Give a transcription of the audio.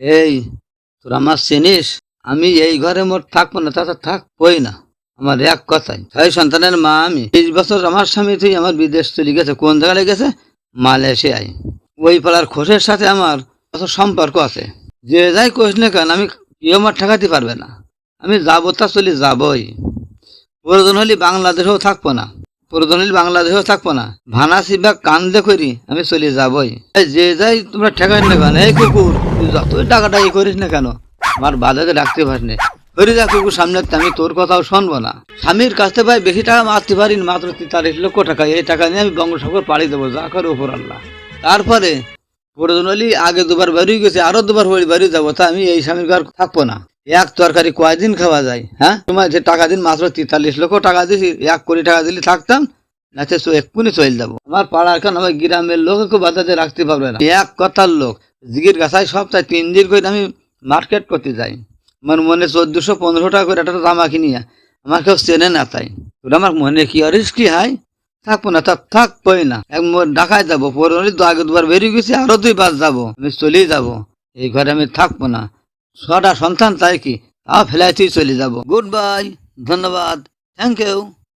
এই, তোর আমার চিনিস? আমি এই ঘরে মোট থাকব না তাতে থাকবোই না। আমার এক কথাই ছয় সন্তানের মা আমি। বিশ বছর আমার স্বামী, তুই আমার বিদেশ চলে গেছে, কোন জায়গায় গেছে মালয়েশিয়ায়। ওই পাড়ার খোসের সাথে আমার কত সম্পর্ক আছে। যে যাই কোষ না কেন, আমি কেউ আমার ঠেকাতে পারবে না। আমি যাব তা চলে যাবই। প্রয়োজন হলে বাংলাদেশেও থাকব না। হলে বাংলাদেশেও থাকব না। ভানা সিবা কান্দে করি আমি চলে যাবই। যে যাই তোমরা ঠেকাই না এই কুকুর তুই যতই টাকাটাই করিস না কেন আমার বাধাকে ডাকতে পারিস না। করি যা কুকুর সামনে আমি তোর কথাও শুনব না। স্বামীর কাছ ভাই বেশি টাকা মারতে পারি না, মাত্র তেতাল্লিশ লক্ষ টাকা। এই টাকা নিয়ে আমি বঙ্গোপসাগর পাড়ি দেবো যা করে উপর আল্লাহ। তারপরে প্রয়োজন আগে দুবার বেরিয়ে গেছে আরও দুবার বাড়ি যাব তা আমি এই স্বামীর থাকব না। এক তরকারি কয়দিন খাওয়া যায় হ্যাঁ? তোমার যে টাকা দিন, মাত্র তেতাল্লিশ লক্ষ টাকা দিছি, এক কোটি টাকা দিলে থাকতাম, নাচে এক্ষুনি চলে যাব। আমার পাড়ার কারণ আমার গ্রামের লোক বাধাতে রাখতে পারবে না। এক কথার লোক, জিগির গাছায় সপ্তাহে তিন দিন করে আমি মার্কেট করতে যাই। আমার মনে চোদ্দশো পনেরো টাকা করে একটা জামা কিনি আমার কেউ চেনে না তাই। ওটা আমার মনে কি অরিস কি হয় থাকব না তা থাকবোই না। এক ঢাকায় যাব, পরে আগে দুবার বেরিয়ে গেছি, আরও দুই বাস যাব, আমি চলেই যাব। এই ঘরে আমি থাকব না। ছটা সন্তান তাই কি? তাও ফেলাইতেই চলে যাব। গুড বাই ধন্যবাদ। Thank you